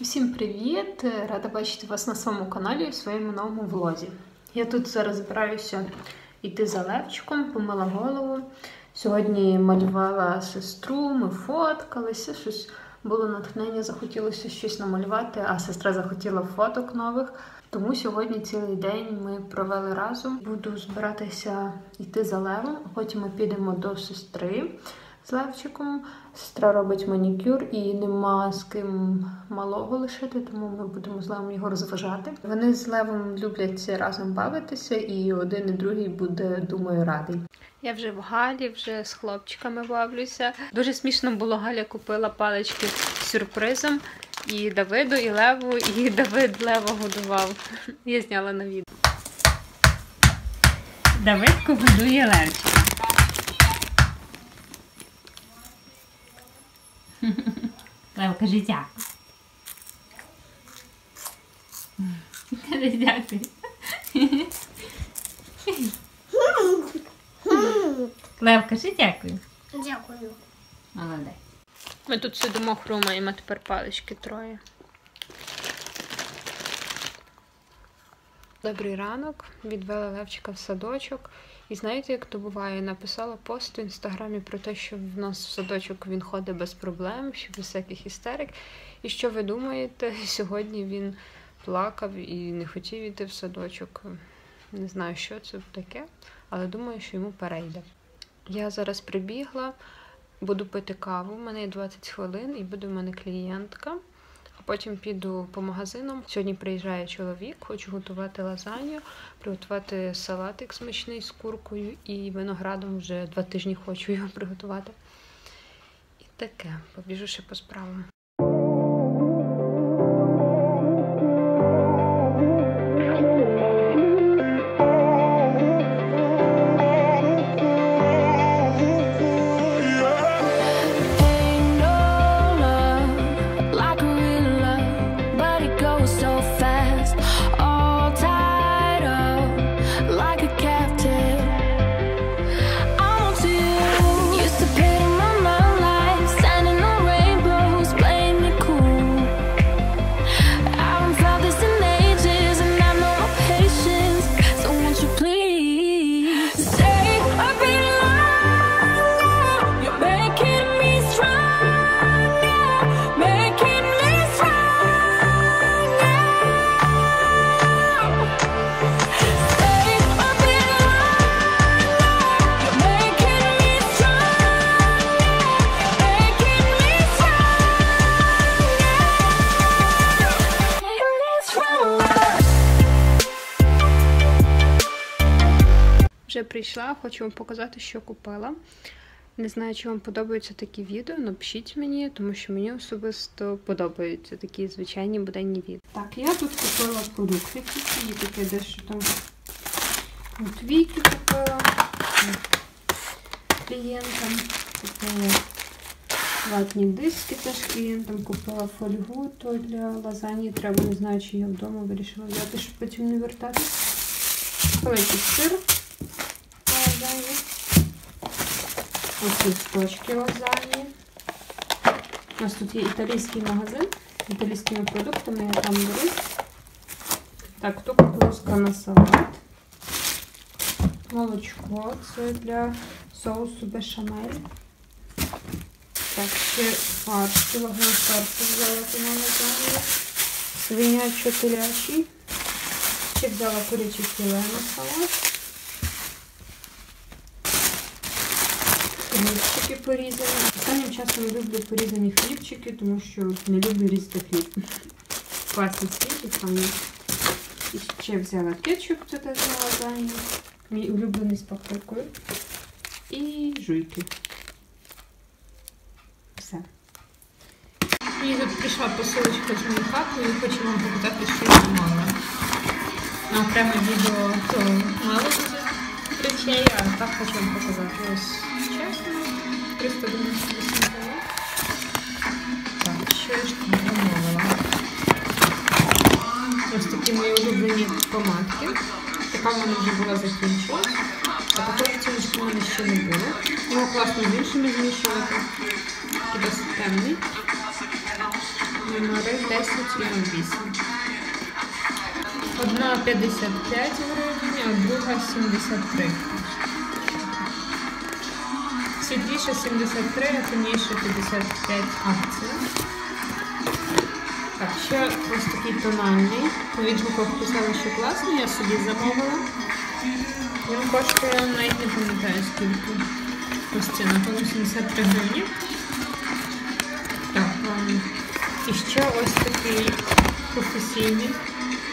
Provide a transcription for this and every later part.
Всім привіт! Рада бачити вас на своєму каналі і в своєму новому влозі. Я тут зараз збираюся йти за Левчиком, помила голову. Сьогодні малювала сестру, ми фоткалися, щось було натхнення, захотілося щось намалювати, а сестра захотіла фоток нових. Тому сьогодні цілий день ми провели разом. Буду збиратися йти за Левом, потім ми підемо до сестри з Левчиком. Сестра робить манікюр і нема з ким малого лишити, тому ми будемо з Левом його розважати. Вони з Левом люблять разом бавитися, і один і другий буде, думаю, радий. Я вже в Галі, вже з хлопчиками бавлюся. Дуже смішно було, Галя купила палички з сюрпризом. І Давиду, і Леву, і Давид Лева годував. Я зняла на відео. Давидко годує Левчика. Лев, кажи дякую. Кажи дякую. Лев, кажи дякую. Дякую. Молодець. Ми тут сидимо, хрумаємо тепер палички троє. Добрий ранок. Відвела Левчика в садочок. І знаєте, як то буває? Написала пост в інстаграмі про те, що в нас в садочок він ходить без проблем, що без всяких істерик. І що ви думаєте? Сьогодні він плакав і не хотів іти в садочок. Не знаю, що це таке, але думаю, що йому перейде. Я зараз прибігла. Буду пити каву, у мене є 20 хвилин і буде в мене клієнтка. Потім піду по магазинам. Сьогодні приїжджає чоловік, хочу готувати лазанью, приготувати салатик смачний з куркою і виноградом вже два тижні хочу його приготувати. І таке, побіжу ще по справам. Прийшла, хочу вам показати, що купила. Не знаю, чи вам подобаються такі відео, напишіть мені, тому що мені особисто подобаються такі звичайні буденні відео. Так, я тут купила продукти, які таке дещо там от віки купила клієнтам. Купила ватні диски теж клієнтам, купила фольгу, то для лазані треба, не знаю, чи я вдома вирішила взяти, щоб потім не вертатись. Купила якийсь сир лазані. Ось листочки лазані. У нас тут є італійський магазин італійськими продуктами, я там беру. Так, то кукурузка на салат. Молочко, це для соусу бешамель. Так, ще фарш, кілограм фаршу взяла по магазині. Свинячо телячий. Ще взяла куряче філе на салат. Хлібчики порізані. Останнім часом люблю порізані хлібчики, тому що не люблю різати хліб. Класні хліб там. І ще взяла кетчуп, це теж на лазанью. Мій улюблений з паприкою. І жуйки. Все. Мені тут прийшла посилочка з моєю хатою і хочу вам показати, що я замовила. На окреме відео то мало речей, а так хочу вам показати. Ось. 398. Так, що я ж тут замовила? Ось такі мої улюблені помадки. Така в мене вже була закінчилась. А також ціночки в мене ще не було. Його класно з іншими змішувати. Такий досить темний. номери 10 і 08. Одна 55 гривень, а друга 73. Світліша 73, а темніша 55 акція. Так, ще ось такий тональний. У відгуках писали, що класний, я собі замовила. Він коштує навіть не пам'ятаю скільки. Ось це, напевно, 73 гривні. Так, ем, і ще ось такий професійний.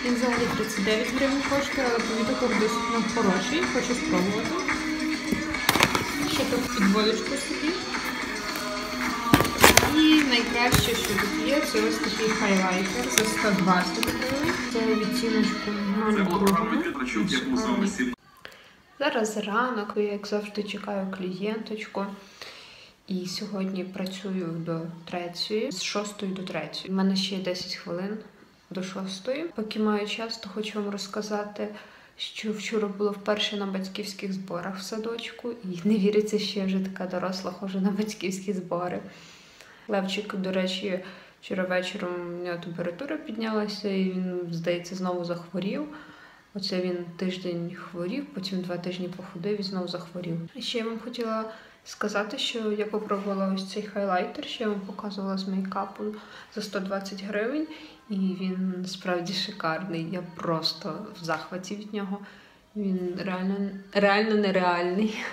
Він взагалі 39 гривень коштує, але по відгуках досить хороший. Хочу спробувати. Тут підводочку собі. І найкраще, що тут є, це ось такий хайлайтер за 120 гривень. Це відтіночку 02. Зараз ранок, я як завжди чекаю клієнточку. І сьогодні працюю до третьої, з 6 до 3. У мене ще є 10 хвилин до 6. Поки маю час, то хочу вам розказати, що вчора було вперше на батьківських зборах в садочку, і не віриться, що я вже така доросла, ходжу на батьківські збори. Левчик, до речі, вчора вечором у нього температура піднялася, і він, здається, знову захворів. Оце він тиждень хворів, потім два тижні походив і знову захворів. І ще я вам хотіла сказати, що я попробувала ось цей хайлайтер, що я вам показувала з мейкапу за 120 гривень, і він справді шикарний. Я просто в захваті від нього. Він реально, реально нереальний.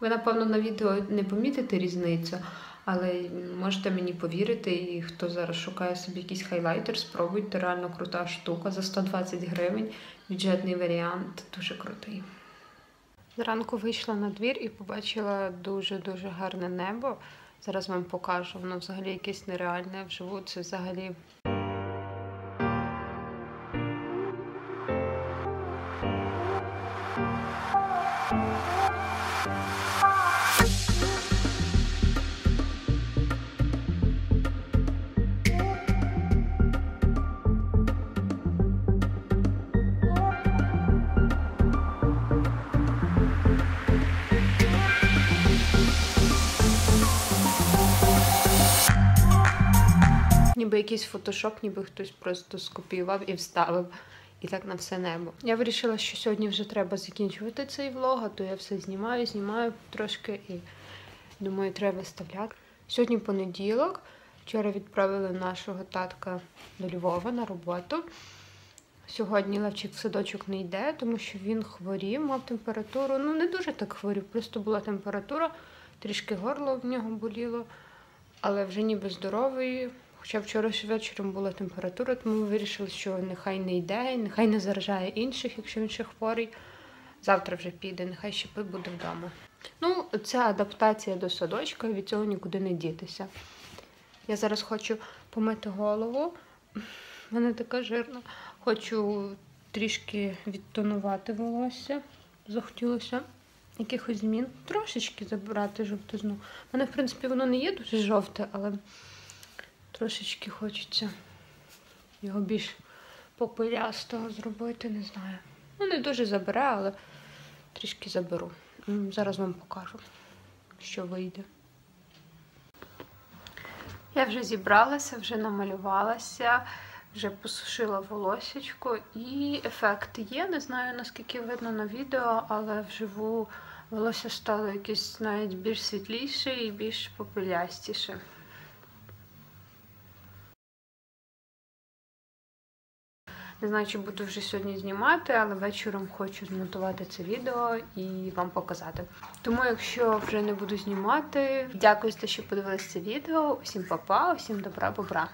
Ви, напевно, на відео не помітите різницю, але можете мені повірити, і хто зараз шукає собі якийсь хайлайтер, спробуйте, реально крута штука за 120 гривень. Бюджетний варіант, дуже крутий. Зранку вийшла на двір і побачила дуже-дуже гарне небо. Зараз вам покажу. Воно взагалі якесь нереальне вживу. Це взагалі. Ніби якийсь фотошоп, ніби хтось просто скопіював і вставив. І так на все небо. Я вирішила, що сьогодні вже треба закінчувати цей влог, а то я все знімаю, знімаю трошки і думаю, треба виставляти. Сьогодні понеділок. Вчора відправили нашого татка до Львова на роботу. Сьогодні Левчик в садочок не йде, тому що він хворів, мав температуру. Ну, не дуже так хворів, просто була температура, трішки горло в нього боліло, але вже ніби здоровий. Хоча вчора вечором була температура, тому ми вирішили, що нехай не йде, нехай не заражає інших, якщо він ще хворий. Завтра вже піде, нехай ще буде вдома. Ну, це адаптація до садочка, від цього нікуди не дітися. Я зараз хочу помити голову. Вона така жирна. Хочу трішки відтонувати волосся. Захотілося якихось змін. Трошечки забирати жовтизну. У мене, в принципі, воно не є дуже жовте, але трошечки хочеться його більш попелястого зробити, не знаю. Ну, не дуже забере, але трішки заберу. Зараз вам покажу, що вийде. Я вже зібралася, вже намалювалася, вже посушила волосечко і ефект є. Не знаю наскільки видно на відео, але вживу волосся стало якесь навіть більш світліше і більш попелястіше. Не знаю, чи буду вже сьогодні знімати, але вечором хочу змонтувати це відео і вам показати. Тому, якщо вже не буду знімати, дякую що подивилися це відео. Усім па-па, усім добра, бобра.